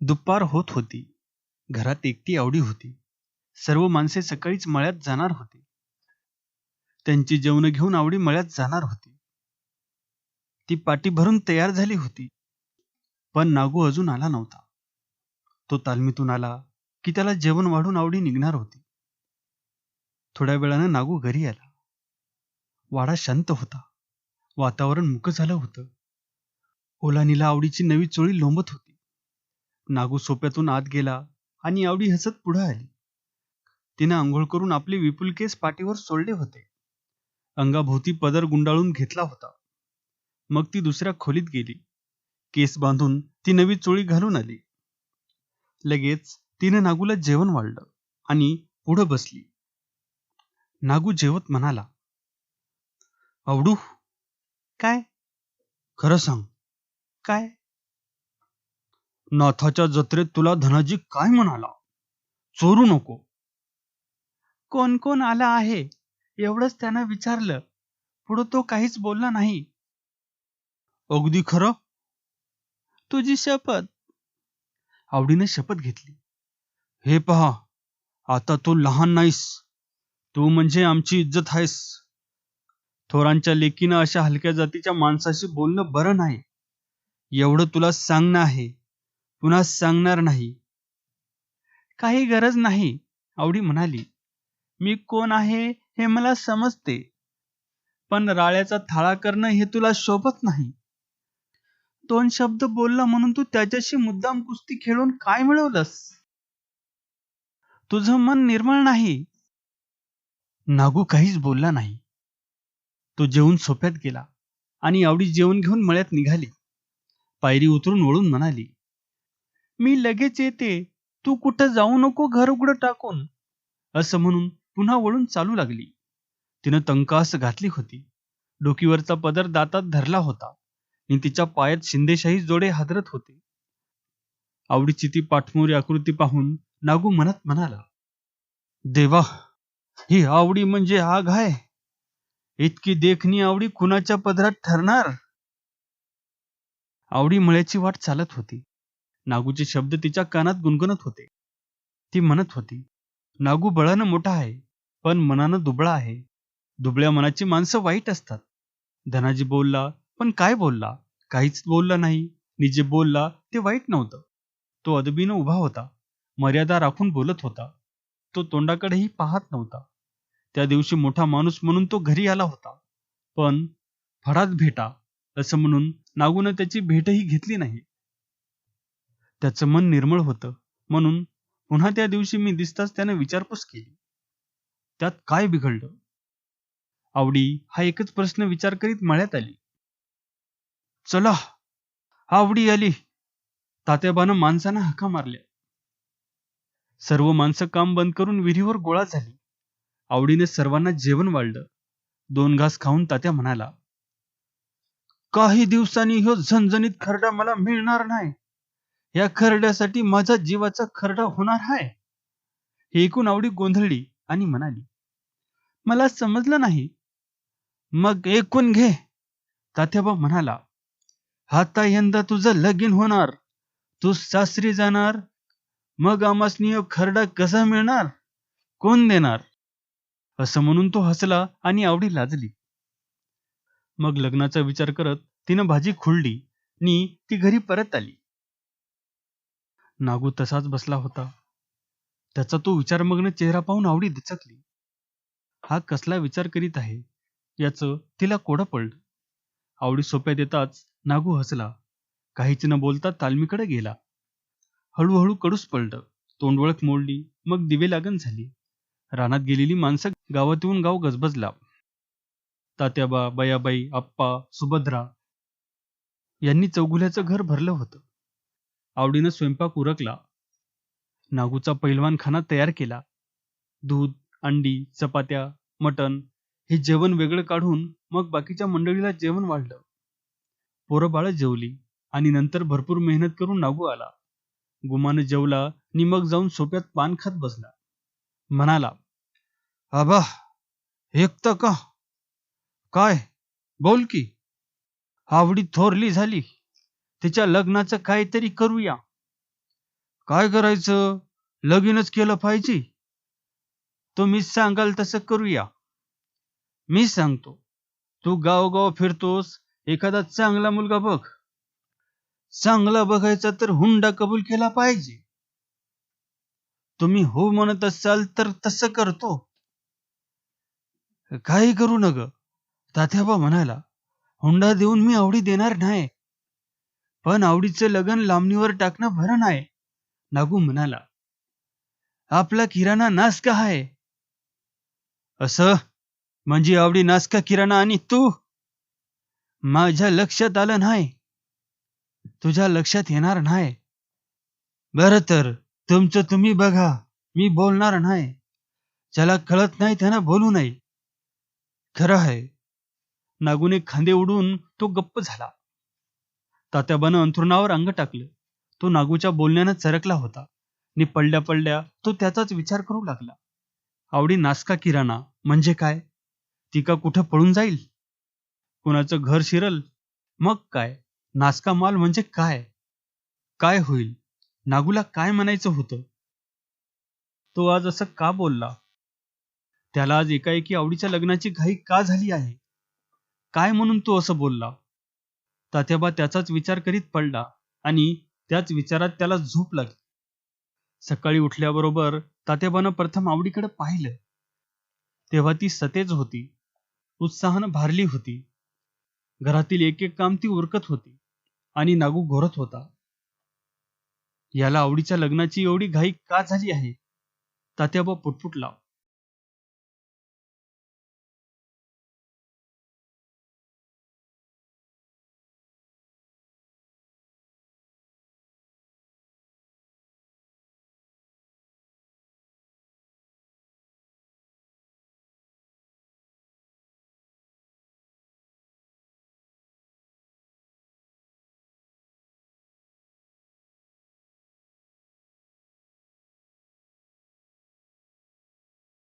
दुपार होत होती. घरात एकटी आवडी होती. सर्व माणसे सकाळीच मळ्यात जाणार होती. त्यांची जेवण घेऊन आवडी मळ्यात जाणार होती. ती पाटी भरून तयार झाली होती. पण नागू अजून आला नव्हता. तो तालमीतून आला की त्याला जेवण वाढून आवडी निघणार होती. थोड्या वेळानं नागू घरी आला. वाडा शांत होता. वातावरण मुक झालं होतं. ओलानीला आवडीची नवी चोळी लोंबत होती. नागू सोप्यातून आत गेला आणि आवडी हसत पुढे आली. तिने आंघोळ करून आपले विपुल केस पाठीवर सोडले होते. अंगाभोवती पदर गुंडाळून घेतला होता. मग ती दुसऱ्या खोलीत गेली. केस बांधून ती नवी चोळी घालून आली. लगेच तिने नागूला जेवण वाढलं आणि पुढं बसली. नागू जेवत म्हणाला आवडू. काय? खरं सांग. काय? नाथाच्या जत्रेत तुला धनाजी काय म्हणाला? चोरू नको. कोण कोण आला आहे? एवढंच त्यानं विचारलं. पुढं तो काहीच बोलला नाही. अगदी खरं? तुझी शपथ. आवडीने शपथ घेतली. हे पहा आता तू लहान नाहीस. तू म्हणजे आमची इज्जत आहेस. थोरांच्या लेकीनं अशा हलक्या जातीच्या माणसाशी बोलणं बरं नाही. एवढं तुला सांगणं आहे. पुन्हा सांगणार नाही. काही गरज नाही आवडी म्हणाली. मी कोण आहे हे मला समजते पण राळ्याचा थाळा करणं हे तुला शोभत नाही. दोन शब्द बोलला म्हणून तू त्याच्याशी मुद्दाम कुस्ती खेळून काय मिळवलंस? तुझं मन निर्मळ नाही. नागू काहीच बोलला नाही. तो जेवून सोप्यात गेला आणि आवडी जेवण घेऊन मळ्यात निघाली. पायरी उतरून वळून म्हणाली मी लगेच येते. तू कुठं जाऊ नको घर उघडं टाकून. असं म्हणून पुन्हा वळून चालू लागली. तिनं तंकास घातली होती. डोकीवरचा पदर दातात धरला होता. आणि तिच्या पायात शिंदेशाही जोडे हादरत होते. आवडीची ती पाठमोरी आकृती पाहून नागू म्हणत म्हणाला देवा ही आवडी म्हणजे आग आहे इतकी देखणी आवडी कुणाच्या पदरात ठरणार? आवडी मळ्याची वाट चालत होती. नागूचे शब्द तिच्या कानात गुणगुणत होते. ती म्हणत होती नागू बळानं मोठा आहे पण मनानं दुबळा आहे. दुबळ्या मनाची माणसं वाईट असतात. धनाजी बोलला पण काय बोलला? काहीच बोलला नाही. मी जे बोलला ते वाईट नव्हतं. तो अदबीनं उभा होता. मर्यादा राखून बोलत होता. तो तोंडाकडेही पाहत नव्हता. त्या दिवशी मोठा माणूस म्हणून तो घरी आला होता. पण फडात भेटा असं म्हणून नागून त्याची भेटही घेतली नाही. त्याचं मन निर्मळ होतं. म्हणून पुन्हा त्या दिवशी मी दिसताच त्याने विचारपूस केली. त्यात काय बिघडलं? आवडी हा एकच प्रश्न विचार करीत मळ्यात आली. चला आवडी आली. तात्याबानं माणसानं हाका मारल्या. सर्व माणसं काम बंद करून विहिरीवर गोळा झाली. आवडीने सर्वांना जेवण वाढलं. दोन घास खाऊन तात्या म्हणाला काही दिवसांनी ह्यो झणझणीत खरडा मला मिळणार नाही. या खरड्यासाठी माझा जीवाचा खरडा होणार आहे हे ऐकून आवडी गोंधळली आणि म्हणाली मला समजलं नाही. मग ऐकून घे. तात्याबा म्हणाला आता यंदा तुझं लगीन होणार. तू सासरी जाणार. मग आमासनी खरडा कसा मिळणार? कोण देणार? असं म्हणून तो हसला आणि आवडी लाजली. मग लग्नाचा विचार करत तिनं भाजी खुळली नि ती घरी परत आली. नागू तसाच बसला होता. त्याचा तो विचारमग्न चेहरा पाहून आवडी दिचकली हा कसला विचार करीत आहे? याचं तिला कोडं पडलं. आवडी सोप्या देताच नागू हसला. काहीच न बोलता तालमीकडे गेला. हळूहळू कडूस पडलं. तोंडवळख मोडली. मग दिवे लागण झाली. रानात गेलेली माणसं गावात येऊन गाव गजबजला. तात्याबा बयाबाई आप्पा सुभद्रा यांनी चौगुल्याचं घर भरलं होतं. आवडीनं स्वयंपाक उरकला. नागूचा पहिलवान खाना तयार केला. दूध अंडी चपात्या मटण हे जेवण वेगळं काढून मग बाकीच्या मंडळीला जेवण वाढलं. पोरं बाळ जेवली आणि नंतर भरपूर मेहनत करून नागू आला. गुमानं जेवला आणि मग जाऊन सोप्यात पान खात बसला. म्हणाला आबा एकता का? काय? बोल की. आवडी थोरली झाली. तिच्या लग्नाचं काहीतरी करूया. काय करायचं? लगीनच केलं पाहिजे. तुम्ही सांगाल तसं करूया. मी सांगतो. तू गावगाव फिरतोस एखादा चांगला मुलगा बघ. चांगला बघायचा तर हुंडा कबूल केला पाहिजे. तुम्ही हो म्हणत असाल तर तसं करतो. काही करू नग. तात्याबा म्हणाला हुंडा देऊन मी आवडी देणार नाही. पण आवडीचं लग्न लांबणीवर टाकणं भरण आहे नागू म्हणाला आपला किराणा नासका आहे असं? म्हणजे आवडी नासका किराणा आणि तू? माझ्या लक्षात आलं नाही. तुझ्या लक्षात येणार नाही. बर तर तुमचं तुम्ही बघा मी बोलणार नाही. ज्याला कळत नाही त्यानं बोलू नये. खरं आहे नागूने खांदे उडून तो गप्प झाला. तात्याबानं अंथरुणावर अंग टाकलं. तो नागूच्या बोलण्यानं चरकला होता. नि पडल्या पडल्या तो त्याचाच विचार करू लागला. आवडी नासका किराणा म्हणजे काय? ती का कुठं पळून जाईल? कुणाचं घर शिरल? मग काय? नासका माल म्हणजे काय? काय होईल? नागूला काय म्हणायचं होतं? तो आज असं का बोलला? त्याला आज एकाएकी आवडीच्या लग्नाची घाई का झाली आहे? काय म्हणून तो असं बोलला? तात्याबा त्याचाच विचार करीत पडला आणि त्याच विचारात त्याला झोप लागली. सकाळी उठल्याबरोबर तात्याबानं प्रथम आवडीकडे पाहिलं. तेव्हा ती सतेज होती. उत्साहानं भारली होती. घरातील एक एक काम ती उरकत होती आणि नागू घोरत होता. याला आवडीच्या लग्नाची एवढी घाई का झाली आहे? तात्याबा पुटपुटला.